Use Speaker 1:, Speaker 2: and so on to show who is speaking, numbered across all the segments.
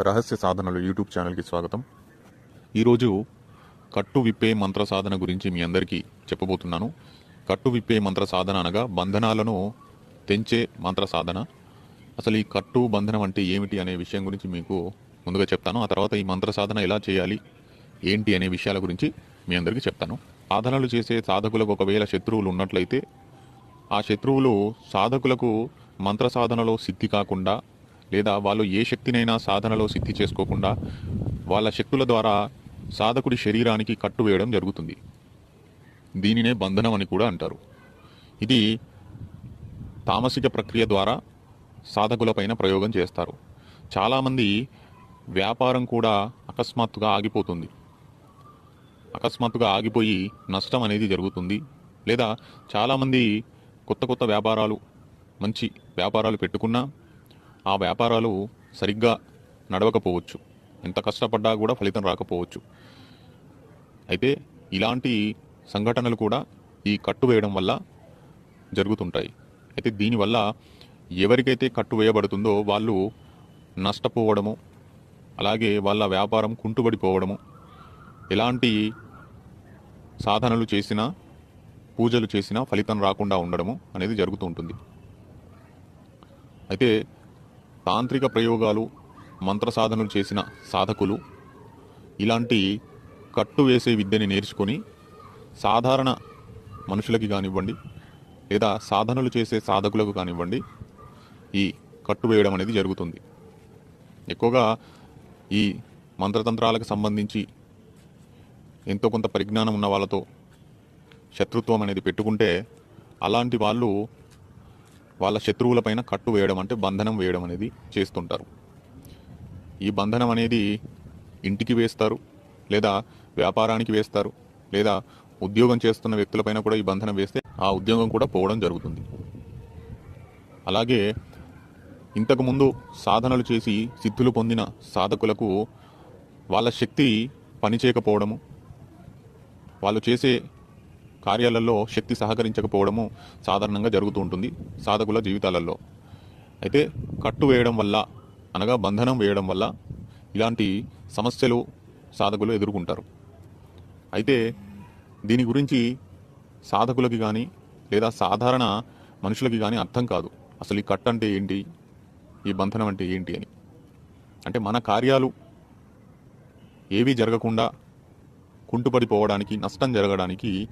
Speaker 1: రహస్య సాధనలు యూట్యూబ్ ఛానల్కి స్వాగతం. ఈరోజు కట్టు విప్పే మంత్ర సాధన గురించి మీ అందరికీ చెప్పబోతున్నాను. కట్టు విప్పే మంత్ర సాధన అనగా బంధనాలను తెంచే మంత్ర సాధన. అసలు ఈ కట్టు బంధనం అంటే ఏమిటి అనే విషయం గురించి మీకు ముందుగా చెప్తాను. ఆ తర్వాత ఈ మంత్ర సాధన ఎలా చేయాలి ఏంటి అనే విషయాల గురించి మీ అందరికీ చెప్తాను. సాధనలు చేసే సాధకులకు ఒకవేళ శత్రువులు ఉన్నట్లయితే ఆ శత్రువులు సాధకులకు మంత్ర సాధనలో సిద్ధి కాకుండా లేదా వాళ్ళు ఏ శక్తినైనా సాధనలో సిద్ధి చేసుకోకుండా వాళ్ళ శక్తుల ద్వారా సాధకుడి శరీరానికి కట్టు వేయడం జరుగుతుంది. దీనినే బంధనం అని కూడా అంటారు. ఇది తామసిక ప్రక్రియ ద్వారా సాధకులపైన ప్రయోగం చేస్తారు. చాలామంది వ్యాపారం కూడా అకస్మాత్తుగా ఆగిపోతుంది. అకస్మాత్తుగా ఆగిపోయి నష్టం అనేది జరుగుతుంది. లేదా చాలామంది కొత్త కొత్త వ్యాపారాలు మంచి వ్యాపారాలు పెట్టుకున్నా ఆ వ్యాపారాలు సరిగ్గా నడవకపోవచ్చు. ఎంత కష్టపడ్డా కూడా ఫలితం రాకపోవచ్చు. అయితే ఇలాంటి సంఘటనలు కూడా ఈ కట్టు వేయడం వల్ల జరుగుతుంటాయి. అయితే దీనివల్ల ఎవరికైతే కట్టు వేయబడుతుందో వాళ్ళు నష్టపోవడము అలాగే వాళ్ళ వ్యాపారం కుంటుబడిపోవడము ఎలాంటి సాధనలు చేసినా పూజలు చేసినా ఫలితం రాకుండా ఉండడము అనేది జరుగుతూ ఉంటుంది. అయితే తాంత్రిక ప్రయోగాలు మంత్ర సాధనలు చేసిన సాధకులు ఇలాంటి కట్టు వేసే విద్యని నేర్చుకొని సాధారణ మనుషులకి కానివ్వండి లేదా సాధనలు చేసే సాధకులకు కానివ్వండి ఈ కట్టు వేయడం అనేది జరుగుతుంది. ఎక్కువగా ఈ మంత్రతంత్రాలకు సంబంధించి ఎంతో కొంత పరిజ్ఞానం ఉన్న వాళ్ళతో శత్రుత్వం అనేది పెట్టుకుంటే అలాంటి వాళ్ళు వాళ్ళ శత్రువులపైన కట్టు వేయడం అంటే బంధనం వేయడం అనేది చేస్తుంటారు. ఈ బంధనం అనేది ఇంటికి వేస్తారు లేదా వ్యాపారానికి వేస్తారు లేదా ఉద్యోగం చేస్తున్న వ్యక్తులపైన కూడా ఈ బంధనం వేస్తే ఆ ఉద్యోగం కూడా పోవడం జరుగుతుంది. అలాగే ఇంతకుముందు సాధనలు చేసి సిద్ధులు పొందిన సాధకులకు వాళ్ళ శక్తి పనిచేయకపోవడము వాళ్ళు చేసే కార్యాలలో శక్తి సహకరించకపోవడము సాధారణంగా జరుగుతూ ఉంటుంది సాధకుల జీవితాలలో. అయితే కట్టు వేయడం వల్ల అనగా బంధనం వేయడం వల్ల ఇలాంటి సమస్యలు సాధకులు ఎదుర్కొంటారు. అయితే దీని గురించి సాధకులకి కానీ లేదా సాధారణ మనుషులకి కానీ అర్థం కాదు. అసలు ఈ కట్ అంటే ఏంటి? ఈ బంధనం అంటే ఏంటి అని. అంటే మన కార్యాలు ఏవీ జరగకుండా కుంటుపడిపోవడానికి నష్టం జరగడానికి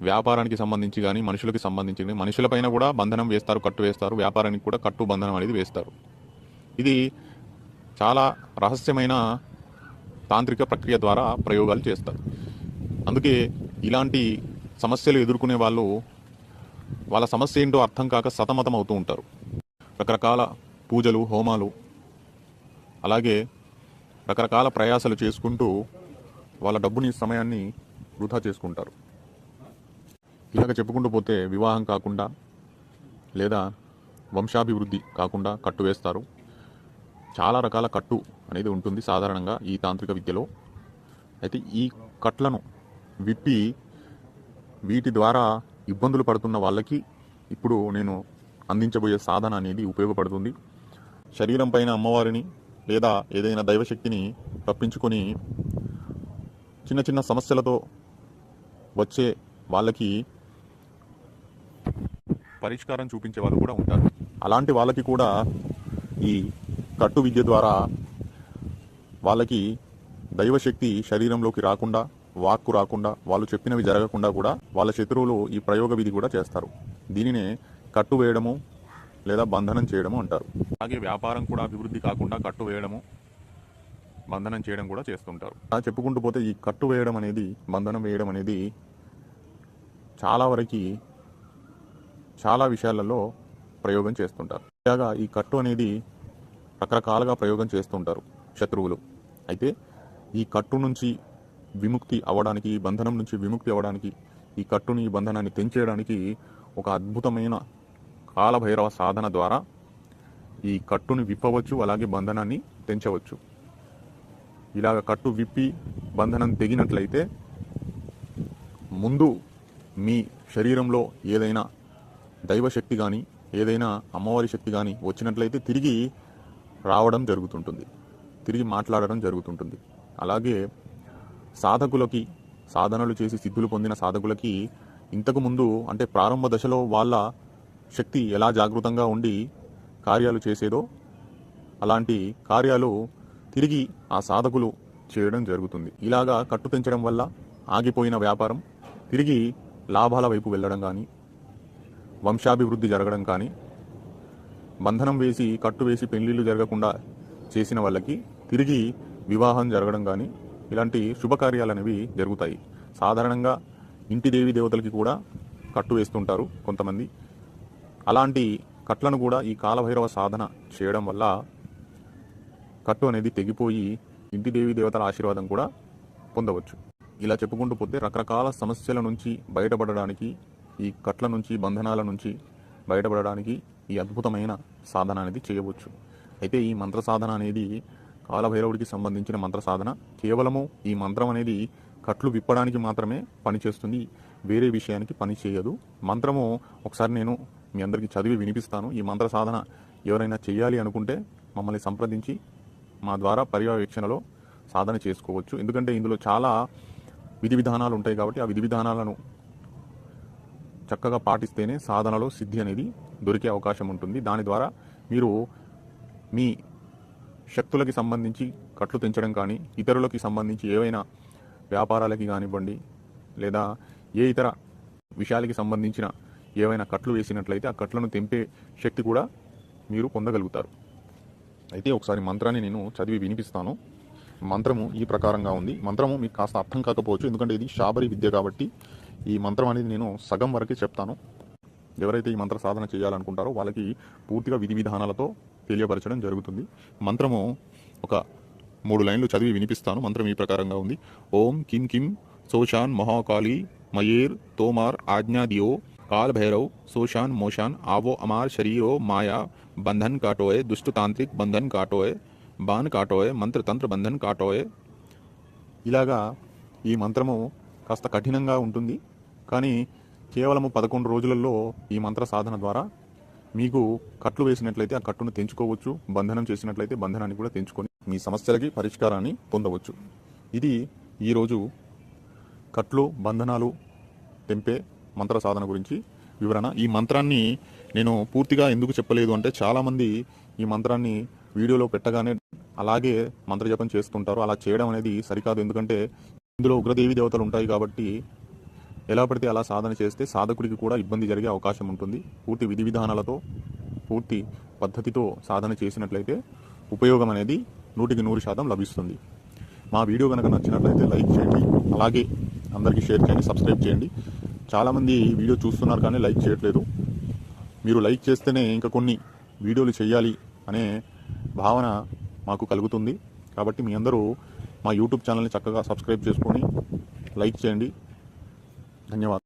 Speaker 1: వ్యాపారానికి సంబంధించి కానీ మనుషులకి సంబంధించి కానీ మనుషులపైన కూడా బంధనం వేస్తారు కట్టు వేస్తారు. వ్యాపారానికి కూడా కట్టు బంధనం అనేది వేస్తారు. ఇది చాలా రహస్యమైన తాంత్రిక ప్రక్రియ ద్వారా ప్రయోగాలు చేస్తారు. అందుకే ఇలాంటి సమస్యలు ఎదుర్కొనే వాళ్ళు వాళ్ళ సమస్య ఏంటో అర్థం కాక సతమతం అవుతూ ఉంటారు. రకరకాల పూజలు హోమాలు అలాగే రకరకాల ప్రయాసాలు చేసుకుంటూ వాళ్ళ డబ్బుని సమయాన్ని వృధా చేసుకుంటారు. ఇలాగ చెప్పుకుంటూ పోతే వివాహం కాకుండా లేదా వంశాభివృద్ధి కాకుండా కట్టు వేస్తారు. చాలా రకాల కట్టు అనేది ఉంటుంది సాధారణంగా ఈ తాంత్రిక విద్యలో. అయితే ఈ కట్లను విప్పి వీటి ద్వారా ఇబ్బందులు పడుతున్న వాళ్ళకి ఇప్పుడు నేను అందించబోయే సాధన అనేది ఉపయోగపడుతుంది. శరీరం పైన అమ్మవారిని లేదా ఏదైనా దైవశక్తిని తప్పించుకొని చిన్న చిన్న సమస్యలతో వచ్చే వాళ్ళకి పరిష్కారం చూపించే వాళ్ళు కూడా ఉంటారు. అలాంటి వాళ్ళకి కూడా ఈ కట్టు విద్య ద్వారా వాళ్ళకి దైవశక్తి శరీరంలోకి రాకుండా వాక్కు రాకుండా వాళ్ళు చెప్పినవి జరగకుండా కూడా వాళ్ళ శత్రువులు ఈ ప్రయోగ విధి కూడా చేస్తారు. దీనినే కట్టు వేయడము లేదా బంధనం చేయడము అంటారు. అలాగే వ్యాపారం కూడా అభివృద్ధి కాకుండా కట్టు వేయడము బంధనం చేయడం కూడా చేస్తుంటారు. అలా చెప్పుకుంటూ పోతే ఈ కట్టు వేయడం అనేది బంధనం వేయడం అనేది చాలా వరకు చాలా విషయాలలో ప్రయోగం చేస్తుంటారు. ఇలాగా ఈ కట్టు అనేది రకరకాలుగా ప్రయోగం చేస్తుంటారు శత్రువులు. అయితే ఈ కట్టు నుంచి విముక్తి అవ్వడానికి ఈ బంధనం నుంచి విముక్తి అవ్వడానికి ఈ కట్టుని ఈ బంధనాన్ని తెంచేయడానికి ఒక అద్భుతమైన కాలభైరవ సాధన ద్వారా ఈ కట్టుని విప్పవచ్చు అలాగే బంధనాన్ని తెంచవచ్చు. ఇలాగ కట్టు విప్పి బంధనం తెగినట్లయితే ముందు మీ శరీరంలో ఏదైనా దైవశక్తి కానీ ఏదైనా అమ్మవారి శక్తి కానీ వచ్చినట్లయితే తిరిగి రావడం జరుగుతుంటుంది. తిరిగి మాట్లాడడం జరుగుతుంటుంది. అలాగే సాధకులకి సాధనలు చేసి సిద్ధులు పొందిన సాధకులకి ఇంతకు ముందు అంటే ప్రారంభ దశలో వాళ్ళ శక్తి ఎలా జాగృతంగా ఉండి కార్యాలు చేసేదో అలాంటి కార్యాలు తిరిగి ఆ సాధకులు చేయడం జరుగుతుంది. ఇలాగా కట్టు పెంచడం వల్ల ఆగిపోయిన వ్యాపారం తిరిగి లాభాల వైపు వెళ్ళడం కానీ వంశాభివృద్ధి జరగడం కానీ బంధనం వేసి కట్టు వేసి పెళ్ళిళ్ళు జరగకుండా చేసిన వాళ్ళకి తిరిగి వివాహం జరగడం కానీ ఇలాంటి శుభకార్యాలు అనేవి జరుగుతాయి. సాధారణంగా ఇంటి దేవి దేవతలకి కూడా కట్టు వేస్తుంటారు కొంతమంది. అలాంటి కట్లను కూడా ఈ కాలభైరవ సాధన చేయడం వల్ల కట్టు అనేది తెగిపోయి ఇంటి దేవి దేవతల ఆశీర్వాదం కూడా పొందవచ్చు. ఇలా చెప్పుకుంటూ పోతే రకరకాల సమస్యల నుంచి బయటపడడానికి ఈ కట్ల నుంచి బంధనాల నుంచి బయటపడడానికి ఈ అద్భుతమైన సాధన అనేది చేయవచ్చు. అయితే ఈ మంత్ర సాధన అనేది కాలభైరవుడికి సంబంధించిన మంత్ర సాధన. కేవలము ఈ మంత్రం అనేది కట్లు విప్పడానికి మాత్రమే పనిచేస్తుంది. వేరే విషయానికి పని చేయదు. మంత్రము ఒకసారి నేను మీ అందరికీ చదివి వినిపిస్తాను. ఈ మంత్ర సాధన ఎవరైనా చేయాలి అనుకుంటే మమ్మల్ని సంప్రదించి మా ద్వారా పర్యవేక్షణలో సాధన చేసుకోవచ్చు. ఎందుకంటే ఇందులో చాలా విధి విధానాలు ఉంటాయి కాబట్టి ఆ విధి విధానాలను చక్కగా పాటిస్తేనే సాధనలో సిద్ధి అనేది దొరికే అవకాశం ఉంటుంది. దాని ద్వారా మీరు మీ శక్తులకి సంబంధించి కట్లు తెంచడం కానీ ఇతరులకి సంబంధించి ఏవైనా వ్యాపారాలకి కానివ్వండి లేదా ఏ ఇతర విషయాలకి సంబంధించిన ఏవైనా కట్లు వేసినట్లయితే ఆ కట్లను తెంపే శక్తి కూడా మీరు పొందగలుగుతారు. అయితే ఒకసారి మంత్రాన్ని నేను చదివి వినిపిస్తాను. మంత్రము ఈ ప్రకారంగా ఉంది. మంత్రము మీకు కాస్త అర్థం కాకపోవచ్చు. ఎందుకంటే ఇది శాబరి విద్య కాబట్టి ఈ మంత్రం అనేది నేను సగం వరకే చెప్తాను ఎవరైతే ఈ మంత్ర సాధన చేయాలనుకుంటారో వాళ్ళకి పూర్తిగా విధి విధానాలతో తెలియపరచడం జరుగుతుంది మంత్రము ఒక మూడు లైన్లు చదివి వినిపిస్తాను మంత్రం ఈ ప్రకారంగా ఉంది ఓం కిం కిం సోషాన్ మహాకాళి మయేర్ తోమార్ ఆజ్ఞాదియో काल भैरव सोशान मोशान आवो अमार शरीरो माया बंधन काटोए दुष्ट तांत्रिक बंधन काटोए బాన్ కాటోయ్ మంత్ర తంత్ర బంధన్ కాటోయ్ ఇలాగా ఈ మంత్రము కాస్త కఠినంగా ఉంటుంది కానీ కేవలము పదకొండు రోజులలో ఈ మంత్ర సాధన ద్వారా మీకు కట్లు వేసినట్లయితే ఆ కట్టును తెంచుకోవచ్చు బంధనం చేసినట్లయితే బంధనాన్ని కూడా తెంచుకొని మీ సమస్యలకి పరిష్కారాన్ని పొందవచ్చు. ఇది ఈరోజు కట్లు బంధనాలు తెంపే మంత్ర సాధన గురించి వివరణ. ఈ మంత్రాన్ని నేను పూర్తిగా ఎందుకు చెప్పలేదు అంటే చాలామంది ఈ మంత్రాన్ని వీడియోలో పెట్టగానే అలాగే మంత్రజపం చేస్తుంటారు. అలా చేయడం అనేది సరికాదు. ఎందుకంటే ఇందులో ఉగ్రదేవి దేవతలు ఉంటాయి కాబట్టి ఎలా పడితే అలా సాధన చేస్తే సాధకుడికి కూడా ఇబ్బంది జరిగే అవకాశం ఉంటుంది. పూర్తి విధి విధానాలతో పూర్తి పద్ధతితో సాధన చేసినట్లయితే ఉపయోగం అనేది నూటికి నూరు శాతం లభిస్తుంది. మా వీడియో కనుక నచ్చినట్లయితే లైక్ చేయండి. అలాగే అందరికీ షేర్ చేయండి సబ్స్క్రైబ్ చేయండి. చాలామంది వీడియో చూస్తున్నారు కానీ లైక్ చేయట్లేదు. మీరు లైక్ చేస్తేనే ఇంకా కొన్ని వీడియోలు చేయాలి అనే భావన మాకు కలుగుతుంది. కాబట్టి మీ అందరూ మా యూట్యూబ్ ఛానల్ని చక్కగా సబ్స్క్రైబ్ చేసుకొని లైక్ చేయండి. ధన్యవాదాలు